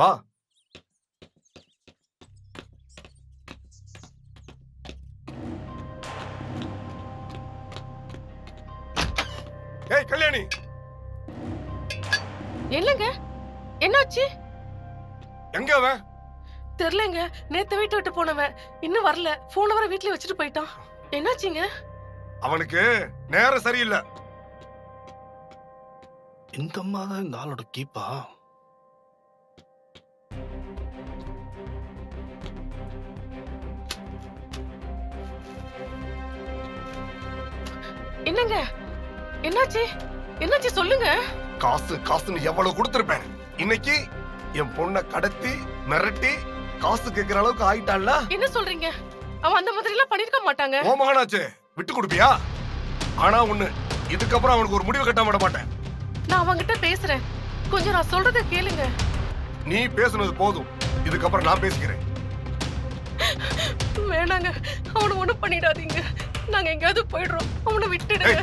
வா. ஏய் கல்யாணி. என்னங்க? என்னாச்சு? எங்க அவன்? தெரியலங்க நேத்து வீட்டு விட்டு போனவன். இன்னும் வரல. போன வர வீட்லயே வச்சுட்டு போயிட்டான். என்னாச்சுங்க? அவனுக்கு நேரம் சரியில்லை. இந்த அம்மா தான் இந்த ஆளோட கீப்பா? என்னங்க? என்னாச்சு? என்னாச்சு? சொல்லுங்க. காசு காசுன்னு எவ்வளவு கொடுத்திருப்பேன். இன்னைக்கு என் பொண்ணை கடத்தி மிரட்டி காசு கேட்கிற அளவுக்கு ஆயிட்டான்ல? என்ன சொல்றீங்க? அவன் அந்த மாதிரி எல்லாம் பண்ணிருக்க மாட்டாங்க. ஓ மகனாச்சே விட்டு கொடுப்பியா? ஆனா ஒண்ணு இதுக்கப்புறம் அவனுக்கு ஒரு முடிவு கட்ட விட மாட்டேன். நான் அவன்கிட்ட பேசுறேன். கொஞ்சம் நான் சொல்றத கேளுங்க. நீ பேசுனது போதும். இதுக்கப்புறம் நான் பேசிக்கிறேன். வேணாங்க. அவனை ஒண்ணும் பண்ணிடாதீங்க. நாங்க எங்கேயாவது போயிடுறோம். அவனை விட்டுடுங்க.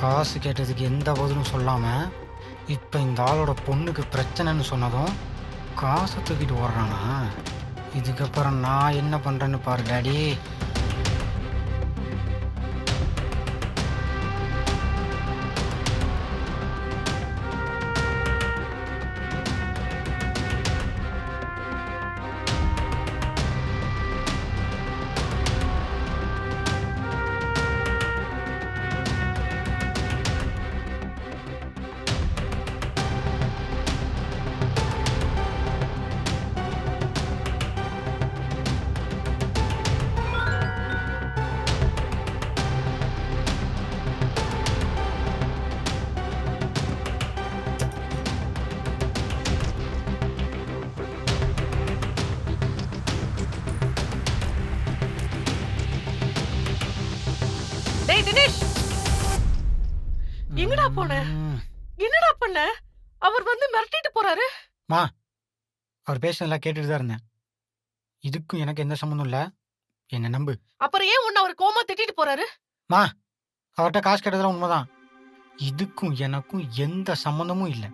காசு கேட்டதுக்கு எந்த பதிலும் சொல்லாம இப்போ இந்த ஆளோட பொண்ணுக்கு பிரச்சனைன்னு சொன்னதும் காசை தூக்கிட்டு ஓடுறானா? இதுக்கப்புறம் நான் என்ன பண்றேன்னு பாரு டாடி தினேஷ்! எங்கடா போன? ம். என்னடா பண்ண? அவர் வந்து மிரட்டிட்டு போறாரு. மா அவர் பேசுனதெல்லாம் கேட்டுட்டு தான் இருந்தேன். இதுக்கும் எனக்கு எந்த சம்மந்தம் இல்லை. என்னை நம்பு. அப்புறம் ஏன் உன்னை அவர் கோமா திட்டிட்டு போறாரு? அவர்கிட்ட காசு கேட்டதெல்லாம் உண்மைதான். இதுக்கும் எனக்கும் எந்த சம்மந்தமும் இல்லை.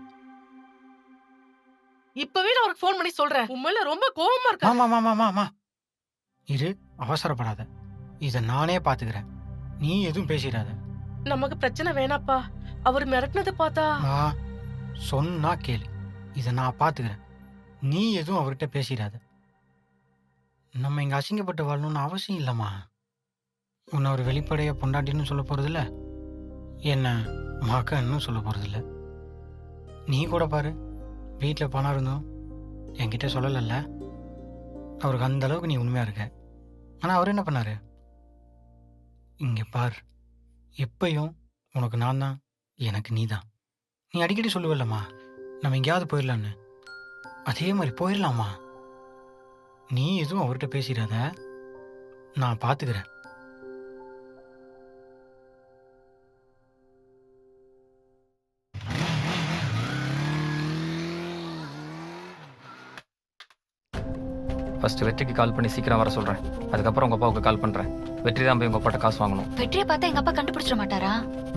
இப்பவே நான் அவருக்கு ஃபோன் பண்ணி சொல்றேன். உண்மையில ரொம்ப கோவமா இருக்கா? ஆமா ஆமா ஆமா ஆமா இரு அவசரப்படாத. இதை நானே பாத்துக்கிறேன். நீ எதுவும் பேசிடாத. நமக்கு பிரச்சனை வேணாப்பா. அவர் மிரட்டினதை பார்த்தா மா சொன்னா கேளு. இதை நான் பாத்துக்கிறேன். நீ எதுவும் அவர்கிட்ட பேசிடாத. நம்ம இங்க அசிங்கப்பட்டு வாழணும்னு அவசியம் இல்லைம்மா. உன்னை ஒரு வெளிப்படையா பொண்டாட்டின்னு சொல்ல போறதில்ல. என்ன மகன்னு சொல்ல போறதில்ல. நீ கூட பாரு. வீட்டில் பணம் இருந்தும் என்கிட்ட சொல்லலைல்ல. அவருக்கு அந்த அளவுக்கு நீ உண்மையா இருக்க. ஆனா அவர் என்ன பண்ணாரு? இங்கே பார். எப்பையும் உனக்கு நான் தான் எனக்கு நீ தான். நீ அடிக்கடி சொல்லுவல்லம்மா நம்ம எங்கேயாவது போயிடலான்னு அதே மாதிரி போயிடலாமா நீ எதுவும் அவர்கிட்ட பேசிடாத. நான் பார்த்துக்கிறேன் ஃபஸ்ட்டு வெற்றிக்கு கால் பண்ணி சீக்கிரம் வர சொல்கிறேன் அதுக்கப்புறம் உங்கள் அப்பாவுக்கு கால் பண்ணுறேன் வெற்றி தான் போய் உங்கள் அப்பாட்ட காசு வாங்கணும். வெற்றியை பார்த்தா எங்க அப்பா கண்டுபிடிச்சிட மாட்டாரா?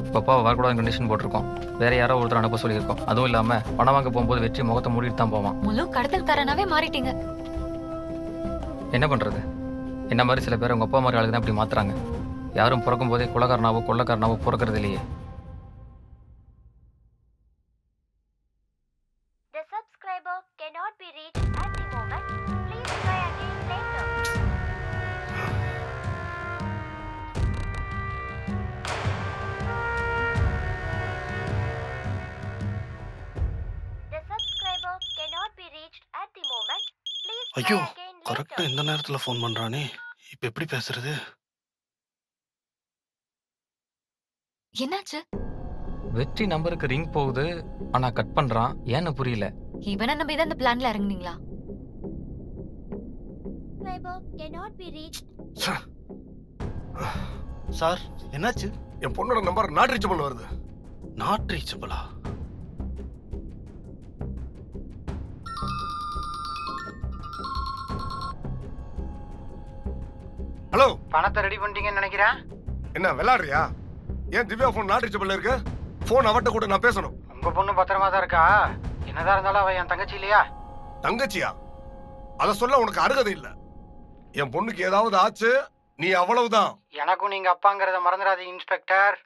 உங்கள் அப்பாவை வரக்கூடாது கண்டிஷன் போட்டிருக்கோம். வேற யாரோ ஒருத்தர் அனுப்ப சொல்லியிருக்கோம். அதுவும் இல்லாமல் பணம் வாங்க போகும்போது வெற்றி முகத்தை மூடிட்டு தான் போவான். முழு கடத்தல்காரனாவே மாறிட்டீங்க. என்ன பண்ணுறது என்ன மாதிரி சில பேர் உங்கள் அப்பா மாதிரி ஆளுங்க தான் இப்படி மாத்துறாங்க. யாரும் பிறக்கும் போதே குலகாரனாவோ கொள்ளக்காரனாவோ பிறக்கிறது இல்லையே. ஐயோ! again கரெக்டா later. இந்த நேரத்துல ஃபோன் பண்றானே. இப்ப எப்படி பேசுறது? என்னாச்சு? வெற்றி நம்பருக்கு ரிங் போகுது. ஆனால் கட் பண்ணுறான் ஏன்னு புரியல. இவனை நம்பி தான் இந்த பிளான்ல இறங்குனீங்களா. சார் என்னாச்சு? என் பொண்ணோட நம்பர் நாட் ரீச்சபிள் வருது. நாட் ரீச்சபிளா? ஹலோ பணத்தை ரெடி பண்ணிட்டீங்கன்னு நினைக்கிறேன் என்ன விளையாடுறியா? ஏன் திவ்யா ஃபோன் நாட் ரீச்சபிள் இருக்கு? ஃபோன் அவட்ட கூட நான் பேசணும். உங்க பொண்ணு பத்திரமா தான் இருக்கா? என்னதான் இருந்தாலும் அவ என் தங்கச்சி இல்லையா? தங்கச்சியா? அத சொல்ல உனக்கு அருகதை இல்ல. என் பொண்ணுக்கு ஏதாவது ஆச்சு நீ அவ்வளவுதான். எனக்கும் நீங்க அப்பாங்கிறத மறந்துடாதீங்க இன்ஸ்பெக்டர்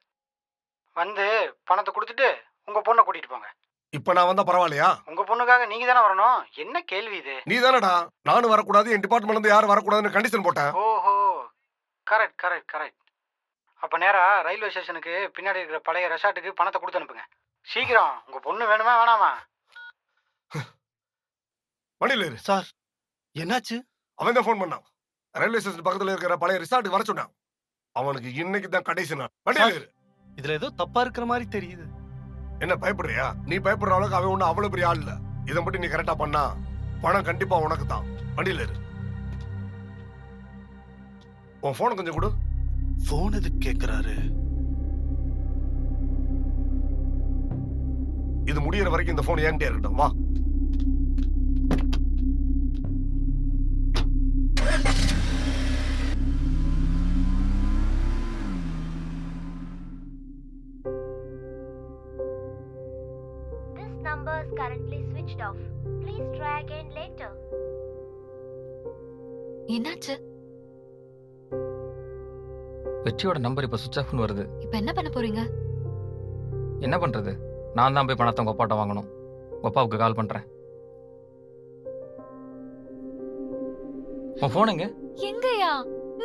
வந்து பணத்தை கொடுத்துட்டு உங்க பொண்ணை கூட்டிட்டு போங்க. இப்ப நான் வந்தா பரவாயில்லையா? உங்க பொண்ணுக்காக நீங்க தானே வரணும்? என்ன கேள்வி இது? நீ தானடா நானும் வரக்கூடாது என் டிபார்ட்மெண்ட்ல இருந்து யாரும் வரக்கூடாதுன்னு கண்டிஷன் போட்டேன். ஓஹோ. கரெக்ட் கரெக்ட் கரெக்ட் அப்ப நேரா ரயில்வே ஸ்டேஷனுக்கு பின்னாடி இருக்கிற பழைய ரெசார்ட்டுக்கு பணத்தை கொடுத்து அனுப்புங்க. சீக்கிரம். உங்க பொண்ணு வேணுமா வேணாமா? வண்டியில இரு சார் என்னாச்சு? அவன் தான் ஃபோன் பண்ணான். ரயில்வே ஸ்டேஷன் பக்கத்துல இருக்கிற பழைய ரிசார்ட்டுக்கு வர சொன்னான். அவனுக்கு இன்னைக்கு தான் கடைசி நாள். வண்டியில இரு இதுல ஏதோ தப்பா இருக்கிற மாதிரி தெரியுது. என்ன பயப்படுறியா? நீ பயப்படுற அளவுக்கு அவன் ஒண்ணு அவ்வளவு பெரிய ஆள் இல்ல. இதை மட்டும் நீ கரெக்டா பண்ணா பணம் கண்டிப்பா உனக்கு தான் வண்டியில இரு உன் போன் கொஞ்சம் கொடு. போன் எதுக்கு கேக்குறாரு? இது முடியற வரைக்கும் இந்த போன் என்கிட்டே இருக்கட்டும். வா. This number is currently switched off. Please try again later. என்னாச்சு? வெற்றியோட நம்பர் இப்போ சுவிச் ஆஃப்னு வருது. இப்ப என்ன பண்ண போறீங்க? என்ன பண்றது? நான் தான் போய் பணத்தை உங்க அப்பாட்ட வாங்கணும். உங்க அப்பாவுக்கு கால் பண்றேன். உன் எங்க? எங்கயா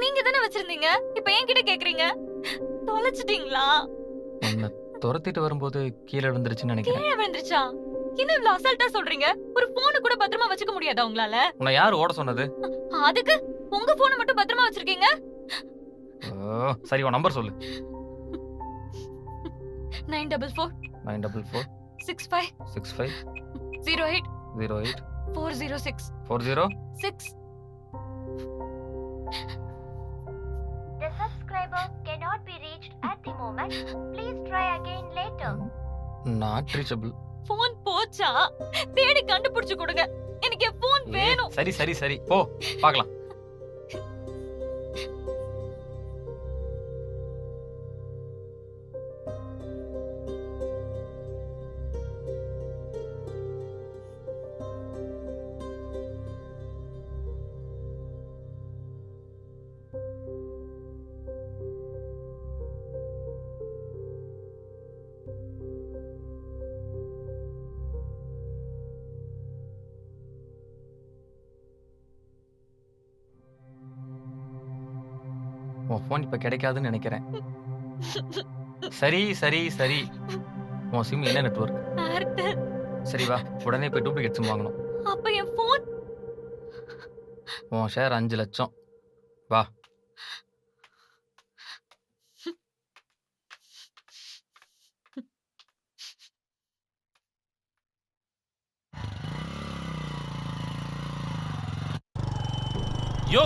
நீங்க தானே வச்சிருந்தீங்க? இப்ப என்கிட்ட கேக்குறீங்க? தொலைச்சிட்டீங்களா? உன்னை துரத்திட்டு வரும்போது கீழே விழுந்துருச்சுன்னு நினைக்கிறேன். கீழே விழுந்துருச்சா? என்ன இவ்வளவு அசால்ட்டா சொல்றீங்க? ஒரு போனை கூட பத்திரமா வச்சுக்க முடியாதா உங்களால? உன்னை யார் ஓட சொன்னது? அதுக்கு உங்க போனை மட்டும் பத்திரமா வச்சிருக்கீங்க? சரி உன் நம்பர் சொல்லு. Nine double four nine double four six five six five zero eight zero eight four zero six four zero six The subscriber cannot be reached at the moment. Please try again later. Not reachable phone போச்சா? தேடி கண்டுபிடிச்சு கொடுங்க. எனக்கு என் phone வேணும். சரி சரி சரி. போ பார்க்கலாம். உன் ஃபோன் இப்போ கிடைக்காதுன்னு நினைக்கிறேன். சரி சரி சரி. உன் சிம் என்ன நெட்வொர்க் சரி வா உடனே போய் டூப்ளிகேட் சிம் வாங்கணும். அப்ப என் போன் உன் ஷேர் அஞ்சு லட்சம். வா. யோ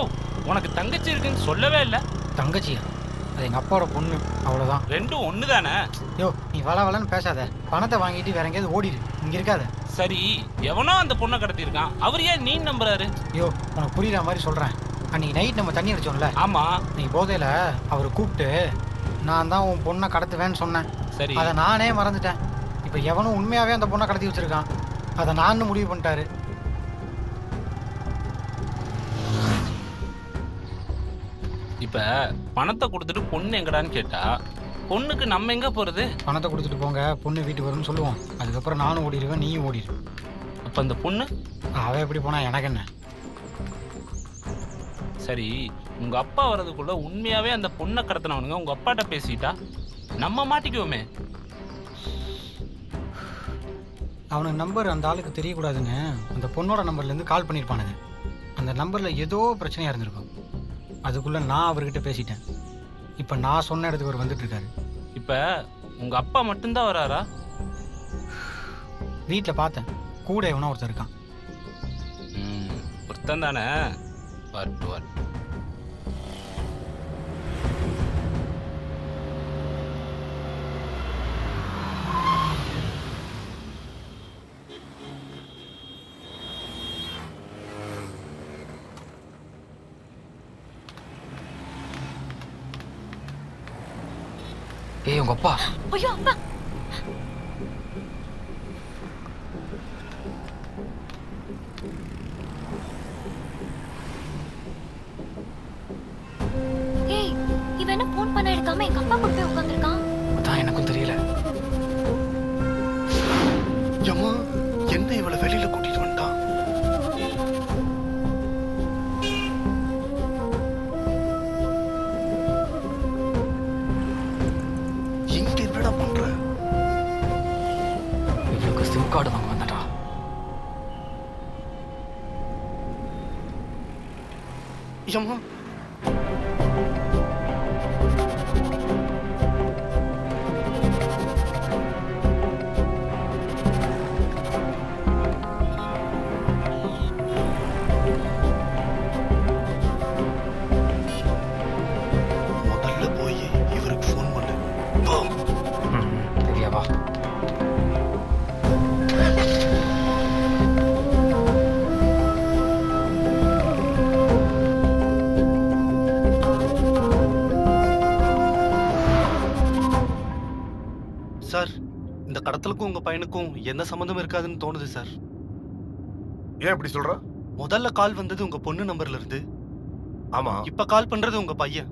உனக்கு தங்கச்சி இருக்குன்னு சொல்லவே இல்ல. தங்கச்சியா அது எங்க அப்பாவோட பொண்ணு. அவ்வளவுதான். ரெண்டும் ஒண்ணு தானே யோ நீ வள வளன்னு பேசாத. பணத்தை வாங்கிட்டு வேற எங்கேயாவது ஓடிடு இங்க இருக்காத. சரி எவனோ அந்த பொண்ணை கடத்தியிருக்கான். அவர் ஏன் நீ நம்புறாரு? யோ உனக்கு புரியுற மாதிரி சொல்றேன். அன்னைக்கு நைட் நம்ம தண்ணி அடிச்சோம்ல. ஆமா. நீ போதையில அவர் கூப்பிட்டு நான் தான் உன் பொண்ணை கடத்துவேன்னு சொன்னேன். சரி. அதை நானே மறந்துட்டேன். இப்போ எவனும் உண்மையாவே அந்த பொண்ணை கடத்தி வச்சிருக்கான். அதை நான் முடிவு பண்ணிட்டாரு. இப்ப பணத்தை கொடுத்துட்டு பொண்ணு எங்கடான்னு கேட்டா பொண்ணுக்கு நம்ம எங்க போறது? பணத்தை கொடுத்துட்டு போங்க பொண்ணு வீட்டுக்கு வரும்னு சொல்லுவோம். அதுக்கப்புறம் நானும் ஓடிடுவேன் நீயும் ஓடிடு. அப்ப அந்த பொண்ணு? அவ எப்படி போனா எனக்கு என்ன? சரி உங்க அப்பா வர்றதுக்குள்ள உண்மையாவே அந்த பொண்ணை கடத்தினவனுங்க உங்க அப்பாட்ட பேசிட்டா? நம்ம மாட்டிக்குவோமே. அவனுக்கு நம்பர் அந்த ஆளுக்கு தெரியக்கூடாதுன்னு அந்த பொண்ணோட நம்பர்லேருந்து கால் பண்ணியிருப்பானுங்க அந்த நம்பரில் ஏதோ பிரச்சனையாக இருந்திருக்கும். அதுக்குள்ளே நான் அவர்கிட்ட பேசிட்டேன். இப்போ நான் சொன்ன இடத்துக்கு அவர் வந்துட்டு இருக்காரு இப்ப உங்க அப்பா மட்டும்தான் வராரா? வீட்டில் பார்த்தேன். கூட எவனோ ஒருத்தர் இருக்கான். ஒருத்தன் தானே? வரட்டு வரட்டு. டேய் உங்க அப்பா. ஐயோ அப்பா. ஏய் இவன் என்ன ஃபோன் பண்ண எடுக்காம எங்க அப்பா எம்மா முதல்ல கடத்தலுக்கும் உங்க பையனுக்கும் எந்த சம்மந்தமும் இருக்காதுன்னு தோணுது சார் ஏன் இப்படி சொல்ற? முதல்ல கால் வந்தது உங்க பொண்ணு நம்பர்ல இருந்து. ஆமா. இப்ப கால் பண்றது உங்க பையன்.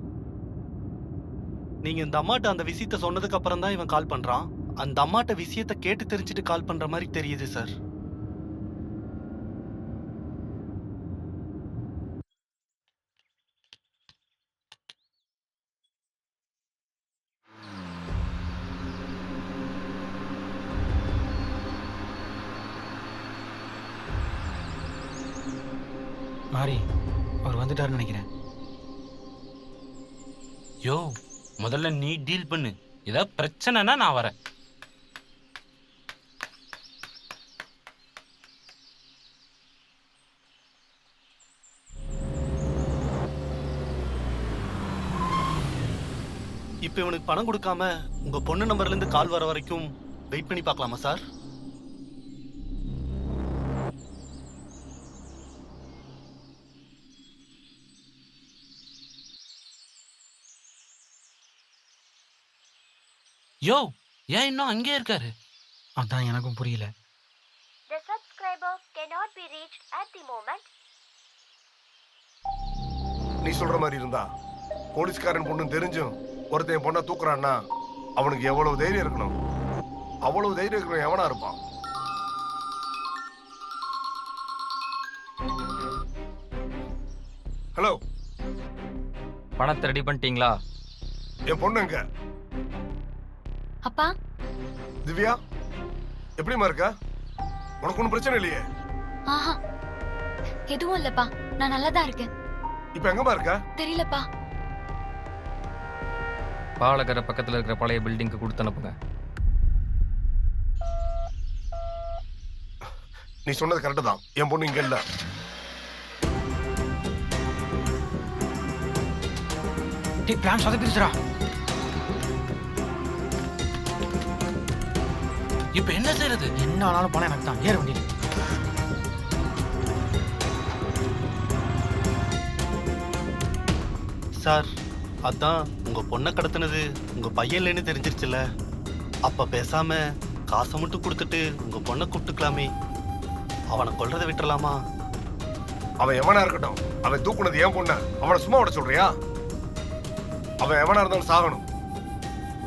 நீங்க இந்த அம்மாட்ட அந்த விஷயத்த சொன்னதுக்கு அப்புறம் தான் இவன் கால் பண்றான். அந்த அம்மாட்ட விஷயத்த கேட்டு தெரிஞ்சுட்டு கால் பண்ற மாதிரி தெரியுது சார் மாறி அவர் வந்துட்டாருன்னு நினைக்கிறேன். யோ முதல்ல நீ டீல் பண்ணு. ஏதாவது பிரச்சனைனா நான் வரேன். இப்ப இவனுக்கு பணம் கொடுக்காம உங்க பொண்ணு நம்பர்ல இருந்து கால் வர வரைக்கும் வெயிட் பண்ணி பார்க்கலாமா சார் யோ ஏன் இன்னும் அங்கேயே இருக்காரு? அதான் எனக்கும் புரியல. The subscriber cannot be reached at the moment. நீ சொல்ற மாதிரி இருந்தா போலீஸ்காரன் பொண்ணு தெரிஞ்சும் ஒருத்தன் என் பொண்ணை தூக்குறான்னா அவனுக்கு எவ்வளவு தைரியம் இருக்கணும்? அவ்வளவு தைரியம் இருக்கணும் எவனா இருப்பான்? ஹலோ பணத்தை ரெடி பண்ணிட்டீங்களா? என் பொண்ணு எங்க? அப்பா? திவ்யா எப்படிம்மா இருக்க? உனக்கு ஒன்றும் பிரச்சனை இல்லையே? ஆஹா. எதுவும் இல்லப்பா. நான் நல்லா தான் இருக்கேன். இப்ப எங்கம்மா இருக்க? தெரியலப்பா. பாலக்கரை பக்கத்தில் இருக்கிற பழைய பில்டிங்க்கு கொடுத்து அனுப்புங்க. நீ சொன்னது கரெக்டு தான். என் பொண்ணு இங்க இல்ல. டேய் பிளான் சொதப்பிடுச்சுடா. இப்ப என்ன செய்யறது என்ன ஆனாலும் பணம் எனக்கு தான். ஏற வண்டியில் சார் அதான் உங்க பொண்ணை கடத்தினது. உங்க பையன் இல்லைன்னு தெரிஞ்சிருச்சுல அப்ப பேசாம காசை மட்டும் கொடுத்துட்டு உங்க பொண்ணை கூப்பிட்டுக்கலாமே. அவனை கொல்றதை விட்டுறலாமா? அவன் எவனா இருக்கட்டும். அவன் தூக்குனது என் பொண்ண. அவனை சும்மா விட சொல்றியா? அவன் எவனா இருந்தாலும் சாகணும்.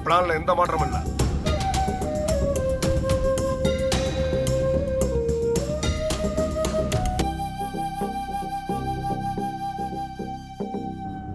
பிளான்ல எந்த மாற்றமும் இல்ல.